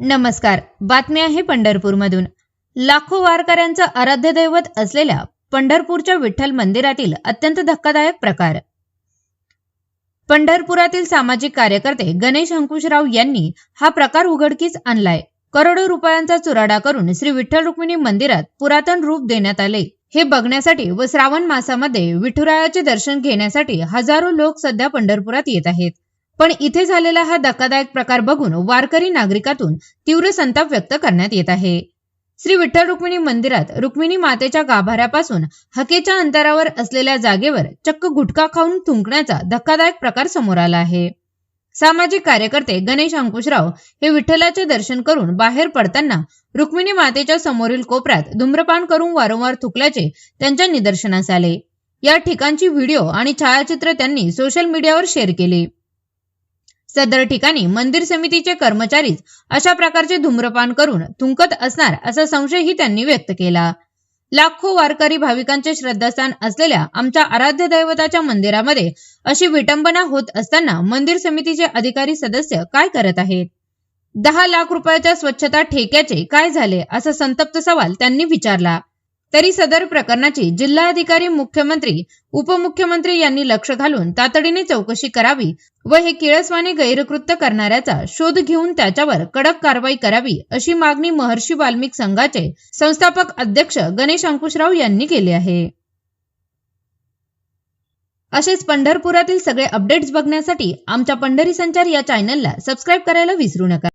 नमस्कार. बातमी आहे पंढरपूरमधून. लाखो वारकऱ्यांचं आराध्य दैवत असलेल्या पंढरपूरच्या विठ्ठल मंदिरातील अत्यंत धक्कादायक प्रकार. पंढरपुरातील सामाजिक कार्यकर्ते गणेश अंकुशराव यांनी हा प्रकार उघडकीस आणलाय. करोडो रुपयांचा चुराडा करून श्री विठ्ठल रुक्मिणी मंदिरात पुरातन रूप देण्यात आले. हे बघण्यासाठी व श्रावण मासामध्ये विठुरायाचे दर्शन घेण्यासाठी हजारो लोक सध्या पंढरपुरात येत आहेत. पण इथे झालेला हा धक्कादायक प्रकार बघून वारकरी नागरिकातून तीव्र संताप व्यक्त करण्यात येत आहे. श्री विठ्ठल रुक्मिणी मंदिरात रुक्मिणी मातेच्या गाभाऱ्यापासून हकेच्या अंतरावर असलेल्या जागेवर चक्क गुटखा खाऊन थुंकण्याचा धक्कादायक प्रकार समोर आला आहे. सामाजिक कार्यकर्ते गणेश अंकुशराव हे विठ्ठलाचे दर्शन करून बाहेर पडताना रुक्मिणी मातेच्या समोरील कोपऱ्यात धूम्रपान करून वारंवार थुकल्याचे त्यांच्या निदर्शनास आले. या ठिकाणची व्हिडिओ आणि छायाचित्र त्यांनी सोशल मीडियावर शेअर केली. सदर ठिकाणी मंदिर समितीचे कर्मचारीच अशा प्रकारचे धूम्रपान करून थुंकत असणार असा संशयही त्यांनी व्यक्त केला. लाखो वारकरी भाविकांचे श्रद्धास्थान असलेल्या आमच्या आराध्य दैवताच्या मंदिरामध्ये अशी विटंबना होत असताना मंदिर समितीचे अधिकारी सदस्य काय करत आहेत? दहा लाख रुपयाच्या स्वच्छता ठेक्याचे काय झाले असा संतप्त सवाल त्यांनी विचारला. तरी सदर प्रकरणाची जिल्हाधिकारी मुख्यमंत्री उपमुख्यमंत्री यांनी लक्ष घालून तातडीने चौकशी करावी व हे किळसवाने गैरकृत्य करणाऱ्याचा शोध घेऊन त्याच्यावर कडक कारवाई करावी अशी मागणी महर्षी वाल्मिक संघाचे संस्थापक अध्यक्ष गणेश अंकुशराव यांनी केली आहे. असेच पंढरपुरातील सगळे अपडेट्स बघण्यासाठी आमच्या पंढरी संचार या चॅनलला सबस्क्राईब करायला विसरू नका.